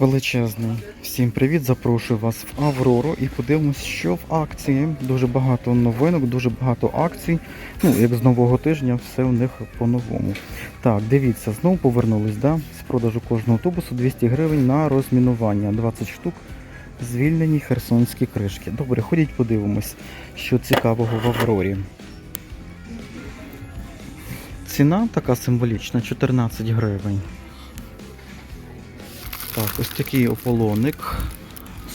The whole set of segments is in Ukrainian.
величезний. Всім привіт! Запрошую вас в Аврору і подивимось, що в акції. Дуже багато новинок, дуже багато акцій. Ну, як з нового тижня, все у них по-новому. Так, дивіться, знову повернулись, да? з продажу кожного автобусу 200 гривень на розмінування. 20 штук. Звільнені херсонські кришки. Добре, ходіть подивимось, що цікавого в Аврорі. Ціна така символічна 14 гривень. Так, ось такий ополоник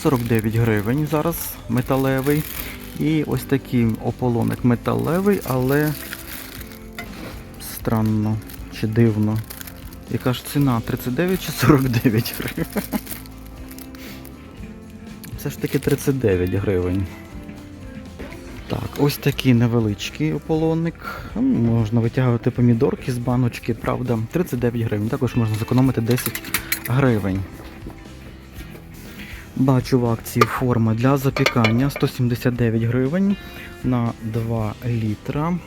49 гривень зараз металевий. І ось такий ополоник металевий, але странно чи дивно. Яка ж ціна? 39 чи 49 гривень? Все ж таки 39 гривень. Так, ось такий невеличкий ополонник. Можна витягувати помідорки з баночки, правда, 39 гривень. Також можна зекономити 10 гривень. Бачу в акції форма для запікання 179 гривень на 2 літра.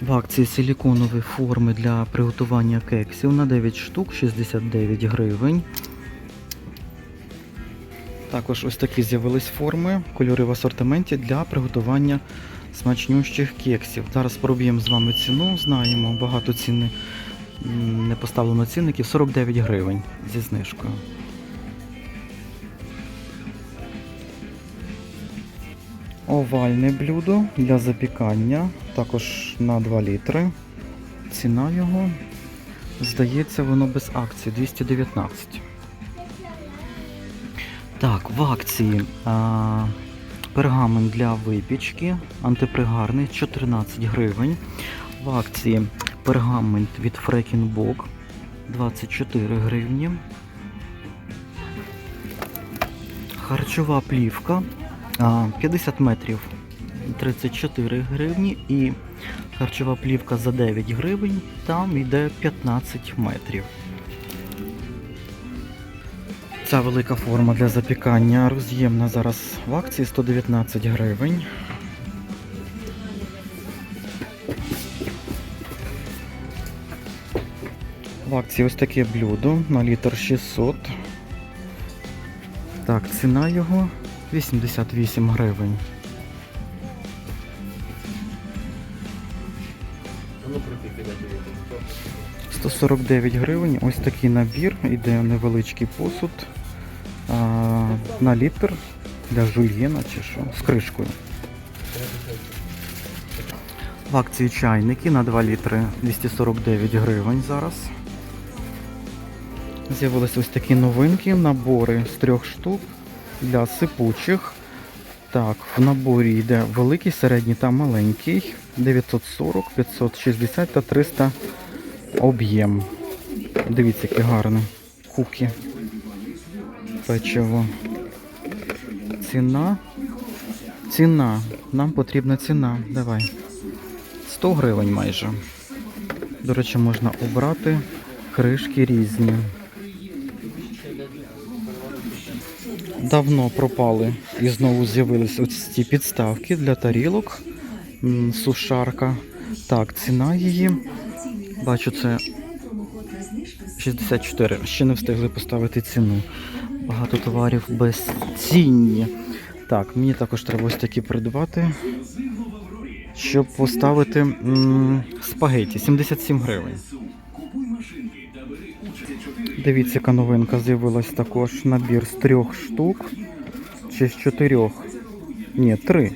В акції силіконові форми для приготування кексів на 9 штук 69 гривень. Також ось такі з'явились форми, кольори в асортименті для приготування смачнющих кексів. Зараз проб'ємо з вами ціну, знаємо, багато ціни не поставлено цінників 49 гривень зі знижкою. Овальне блюдо для запікання, також на 2 літри. Ціна його, здається, воно без акції 219. Так, в акції а, пергамент для випічки, антипригарний 14 гривень. В акції пергамент від Фрекінбок 24 гривні. Харчова плівка 50 метрів 34 гривні і харчова плівка за 9 гривень, там йде 15 метрів. Ця велика форма для запікання роз'ємна зараз в акції 119 гривень. В акції ось таке блюдо на літр 600. Так, ціна його 88 гривень. Ну, прикипіти. 149 гривень. Ось такий набір. Іде невеличкий посуд а, на літр для жульєна чи що, з кришкою. В акції чайники на 2 літри 249 гривень зараз. З'явились ось такі новинки, набори з трьох штук для сипучих. Так, в наборі йде великий, середній та маленький. 940, 560 та 300 об'єм. Дивіться, яке гарне. Куки. Печиво. Ціна. Ціна. Нам потрібна ціна. Давай. 100 гривень майже. До речі, можна обрати кришки різні. Давно пропали і знову з'явились ось ці підставки для тарілок. Сушарка. Так, ціна її. Бачу, це 64. Ще не встигли поставити ціну. Багато товарів безцінні. Так, мені також треба ось такі придбати. Щоб поставити м, спагеті 77 гривень. Дивіться, яка новинка з'явилась також. Набір з трьох штук чи з чотирьох. Ні, три.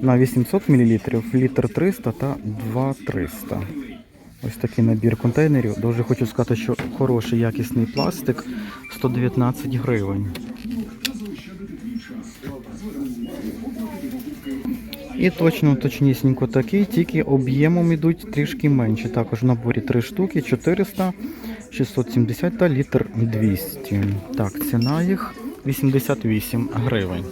На 800 мл, літр 300 та 2 300. Ось такий набір контейнерів. Дуже хочу сказати, що хороший якісний пластик 119 гривень. І точно точнісінько такий, тільки об'ємом йдуть трішки менше. Також в наборі 3 штуки, 400, 670 та літр 200. Так, ціна їх 88 гривень.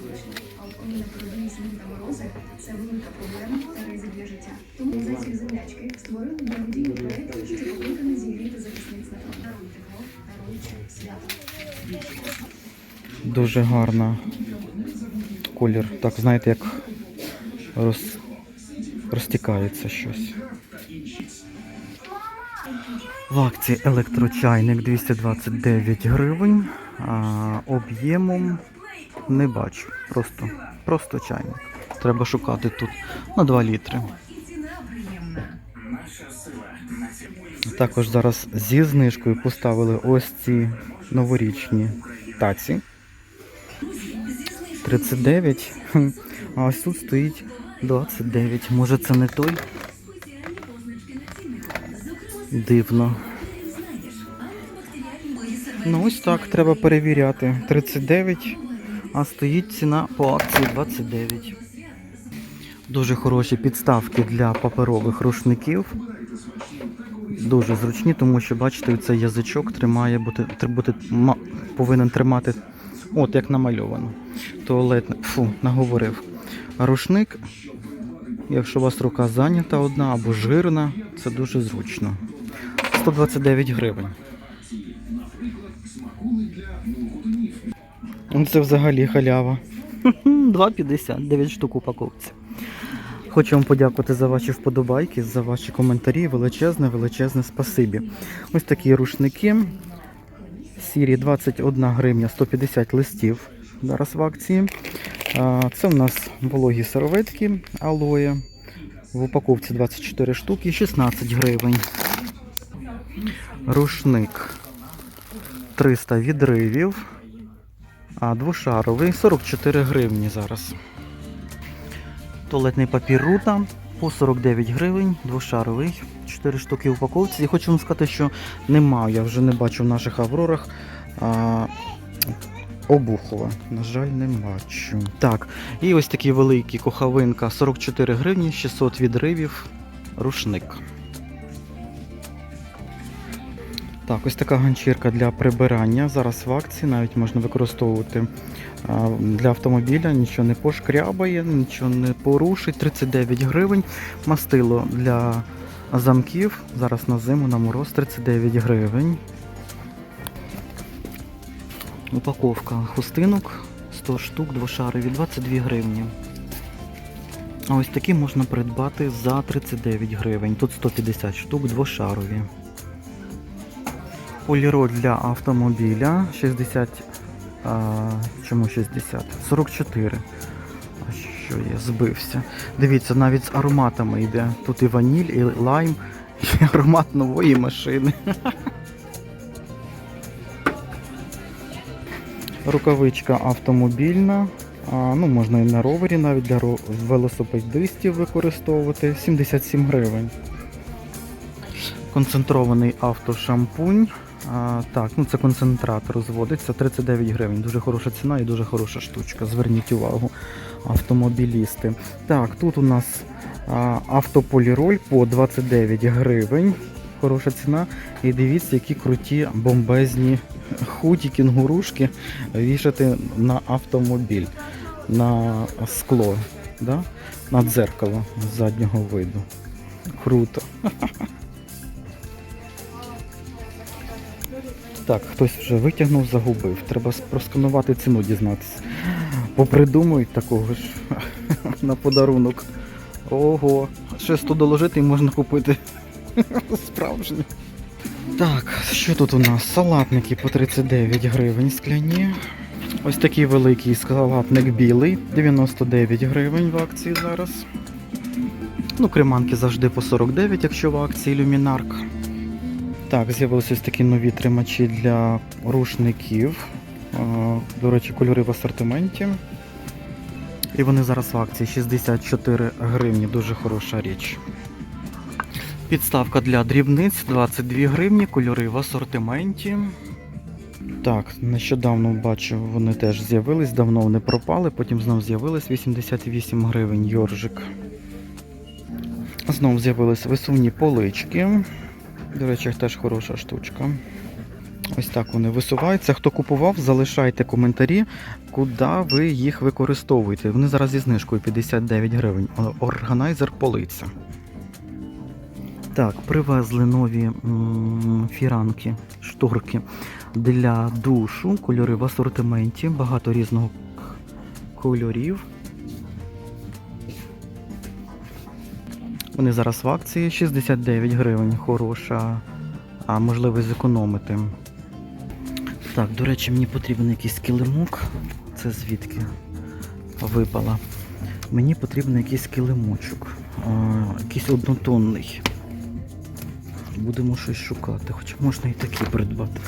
Дуже гарна колір. Так, знаєте, як роз... розтікається щось. В акції електрочайник 229 гривень, а об'ємом не бачу. Просто, просто чайник. Треба шукати тут на 2 літри. Також зараз зі знижкою поставили ось ці новорічні таці. 39. Хм. А ось тут стоїть 29. Може це не той? Дивно. Ну ось так треба перевіряти. 39, а стоїть ціна по акції 29. Дуже хороші підставки для паперових рушників. Дуже зручні, тому що, бачите, цей язичок тримає, бути, бути, ма- повинен тримати, от як намальовано. Туалетне, фу, наговорив. Рушник, якщо у вас рука зайнята одна або жирна, це дуже зручно. 129 гривень. Ну, Це взагалі халява. 2,50, 9 штук упаковці. Хочу вам подякувати за ваші вподобайки, за ваші коментарі. Величезне, величезне спасибі. Ось такі рушники. Сірі 21 гривня 150 листів. Зараз в акції. Це у нас вологі серветки алоє. В упаковці 24 штуки, 16 гривень. Рушник 300 відривів. А двошаровий 44 гривні зараз. Туалетний папір рута по 49 гривень, двошаровий, 4 штуки упаковці. І хочу вам сказати, що немає, я вже не бачу в наших аврорах а, обухова. На жаль, не бачу. Так, і ось такі великі кохавинка 44 гривні, 600 відривів, рушник. Так, ось така ганчірка для прибирання. Зараз в акції навіть можна використовувати для автомобіля, нічого не пошкрябає, нічого не порушить. 39 гривень. Мастило для замків. Зараз на зиму на мороз 39 гривень. Упаковка хустинок 100 штук, двошарові, 22 гривні. А ось такі можна придбати за 39 гривень. Тут 150 штук, двошарові. Поліроль для автомобіля 60. А, чому 60? 44. А що я збився? Дивіться, навіть з ароматами йде. Тут і ваніль, і лайм, і аромат нової машини. Рукавичка автомобільна. А, ну, можна і на ровері, навіть для велосипедистів використовувати. 77 гривень. Концентрований автошампунь. Так, ну це концентрат розводиться 39 гривень. Дуже хороша ціна і дуже хороша штучка. Зверніть увагу, автомобілісти. Так, тут у нас автополіроль по 29 гривень. Хороша ціна. І дивіться, які круті бомбезні худі кінгурушки вішати на автомобіль, на скло, да? на дзеркало заднього виду. Круто. Так, хтось вже витягнув, загубив. Треба просканувати ціну дізнатися. Попридумують такого ж на подарунок. Ого, ще 100 доложити і можна купити справжнє. Так, що тут у нас? Салатники по 39 гривень скляні. Ось такий великий салатник білий, 99 гривень в акції зараз. Ну, креманки завжди по 49, якщо в акції люмінарк. Так, з'явилися ось такі нові тримачі для рушників. До речі, кольори в асортименті. І вони зараз в акції 64 гривні, дуже хороша річ. Підставка для дрібниць 22 гривні, кольори в асортименті. Так, нещодавно бачу, вони теж з'явились, давно вони пропали, потім знов з'явились 88 гривень йоржик. Знов з'явились висувні полички. До речі, теж хороша штучка. Ось так вони висуваються. Хто купував, залишайте коментарі, куди ви їх використовуєте. Вони зараз зі знижкою 59 гривень. Органайзер полиця. Так, привезли нові фіранки, шторки для душу. Кольори в асортименті, багато різного кольорів. Вони зараз в акції 69 гривень. Хороша а, можливість зекономити. Так, до речі, мені потрібен якийсь килимок. Це звідки випала. Мені потрібен якийсь килимочок. А, якийсь однотонний. Будемо щось шукати. Хоча можна і такий придбати.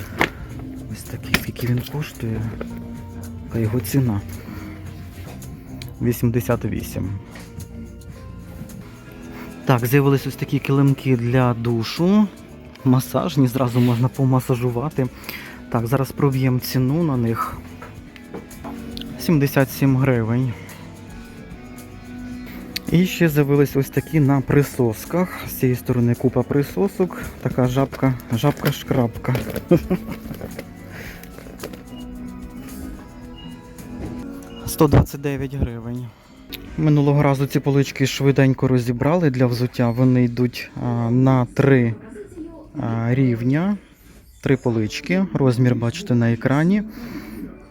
Ось такий, скільки він коштує. Яка його ціна? 88. Так, з'явились ось такі килимки для душу. Масажні, зразу можна помасажувати. Так, зараз проб'ємо ціну на них. 77 гривень. І ще з'явились ось такі на присосках. З цієї сторони купа присосок. Така жабка, жабка-шкрабка. «129 гривень. Минулого разу ці полички швиденько розібрали для взуття. Вони йдуть на три рівня, три полички. Розмір бачите на екрані.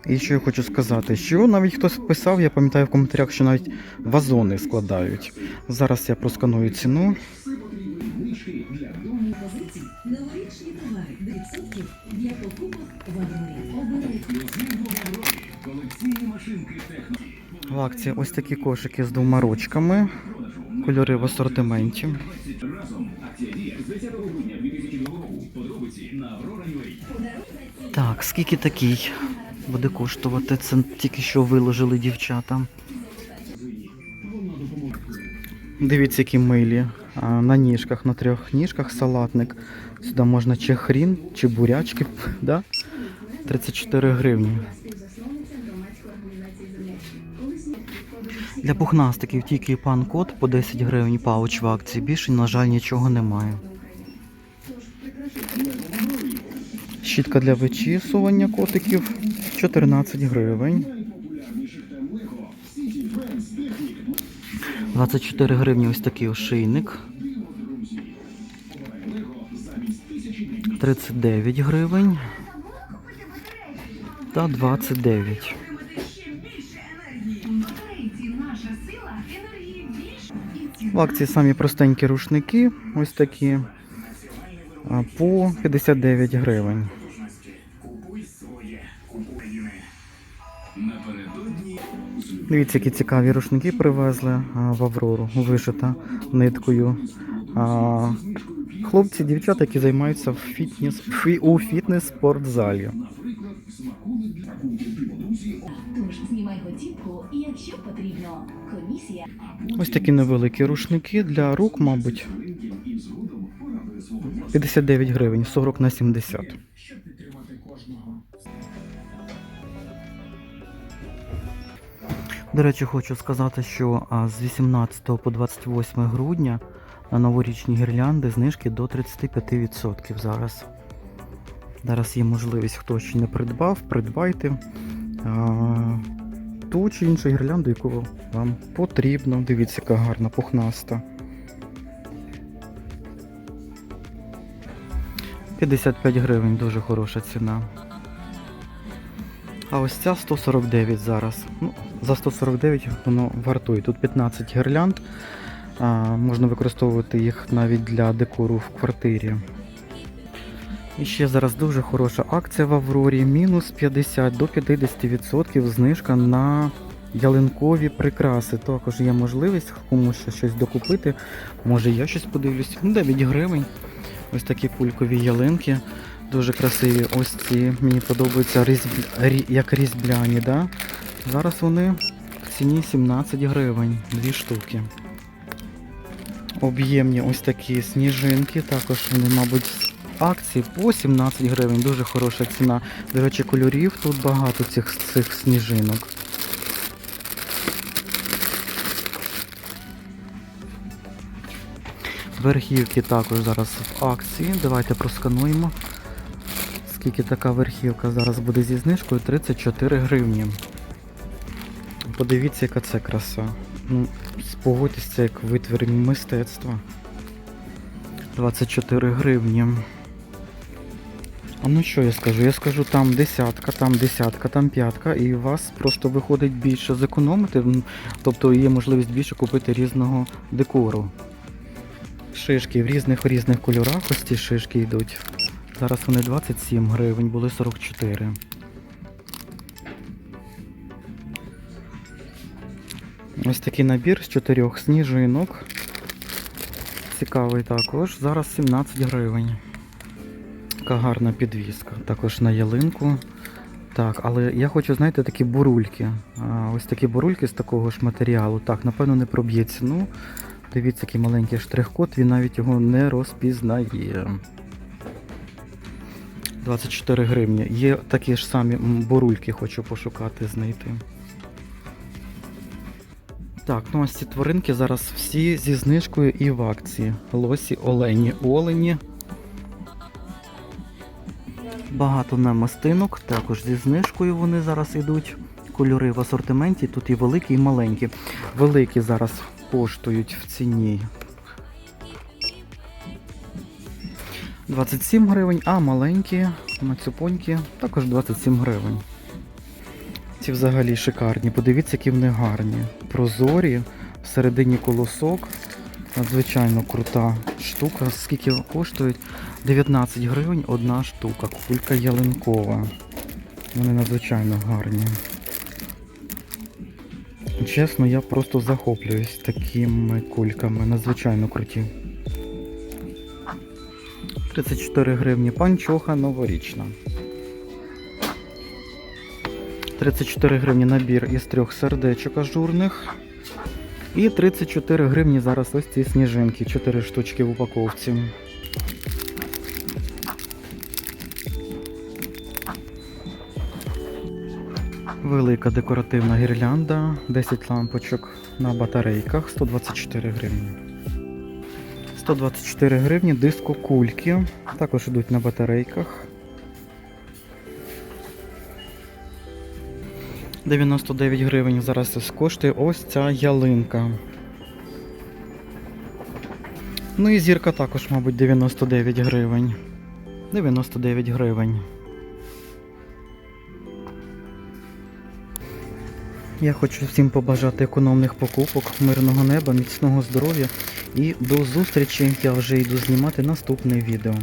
І що я хочу сказати, що навіть хтось писав, я пам'ятаю в коментарях, що навіть вазони складають. Зараз я просканую ціну. Акції ось такі кошики з двома ручками. Кольори в асортименті. Так, скільки такий буде коштувати? Це тільки що виложили дівчата. Дивіться, які милі. На ніжках, на трьох ніжках салатник. Сюди можна чи хрін, чи бурячки. Да? 34 гривні. Для пухнастиків тільки пан-код по 10 гривень пауч в акції. Більше, на жаль, нічого немає. Щітка для вичісування котиків 14 гривень. 24 гривні ось такий ошейник. 39 гривень. Та 29. Акції самі простенькі рушники, ось такі, по 59 гривень. Дивіться, які цікаві рушники привезли в Аврору, вишита ниткою. Хлопці, дівчата, які займаються в фітнес, у фітнес-спортзалі. Тож знімай готівку, якщо потрібно. Комісія Ось такі невеликі рушники для рук, мабуть. 59 гривень, 40 на 70. До речі, хочу сказати, що з 18 по 28 грудня на новорічні гірлянди знижки до 35% зараз. Зараз є можливість, хто ще не придбав, придбайте а, ту чи іншу гірлянду, яку вам потрібно. Дивіться, яка гарна пухнаста. 55 гривень, дуже хороша ціна. А ось ця 149 зараз. Ну, за 149 воно вартує. Тут 15 гірлянд. А, можна використовувати їх навіть для декору в квартирі. І ще зараз дуже хороша акція в Аврорі. Мінус 50 до 50% знижка на ялинкові прикраси. Також є можливість комусь щось докупити. Може я щось подивлюсь. Ну, 9 гривень. Ось такі кулькові ялинки. Дуже красиві. Ось ці мені подобаються різб... рі- як різьбляні. Да? Зараз вони в ціні 17 гривень, дві штуки. Об'ємні ось такі сніжинки. Також вони, мабуть, акції по 17 гривень. Дуже хороша ціна. До речі, кольорів тут багато цих, цих сніжинок. Верхівки також зараз в акції. Давайте проскануємо. Скільки така верхівка зараз буде зі знижкою? 34 гривні. Подивіться, яка це краса. Ну, спогодьтесь, це як витвір мистецтва. 24 гривні. А ну що я скажу? Я скажу там десятка, там десятка, там п'ятка, і у вас просто виходить більше зекономити, тобто є можливість більше купити різного декору. Шишки в різних різних кольорах, ось ці шишки йдуть. Зараз вони 27 гривень, були 44. Ось такий набір з чотирьох сніжинок. Цікавий також. Зараз 17 гривень. Така гарна підвіска. Також на ялинку. Так, але я хочу, знаєте, такі бурульки. Ось такі бурульки з такого ж матеріалу. Так, напевно, не проб'є ціну. Дивіться, який маленький штрих-код, він навіть його не розпізнає. 24 гривні. Є такі ж самі бурульки, хочу пошукати, знайти. Так, ну ось ці тваринки зараз всі зі знижкою і в акції. Лосі, олені, олені. Багато намастинок, також зі знижкою вони зараз йдуть. Кольори в асортименті, тут і великі, і маленькі. Великі зараз коштують в ціні 27 гривень, а маленькі мацюпоньки також 27 гривень. Ці взагалі шикарні. Подивіться, які вони гарні. Прозорі, всередині колосок. Надзвичайно крута штука. Скільки коштують? 19 гривень одна штука. Кулька ялинкова. Вони надзвичайно гарні. Чесно, я просто захоплююсь такими кульками. Надзвичайно круті. 34 гривні панчоха новорічна. 34 гривні набір із трьох сердечок ажурних. І 34 гривні зараз ось ці сніжинки. 4 штучки в упаковці. Велика декоративна гірлянда, 10 лампочок на батарейках, 124 гривні. 124 гривні диско кульки. Також йдуть на батарейках. 99 гривень зараз ось коштує ось ця ялинка. Ну і зірка також, мабуть, 99 гривень. 99 гривень. Я хочу всім побажати економних покупок, мирного неба, міцного здоров'я і до зустрічі. Я вже йду знімати наступне відео.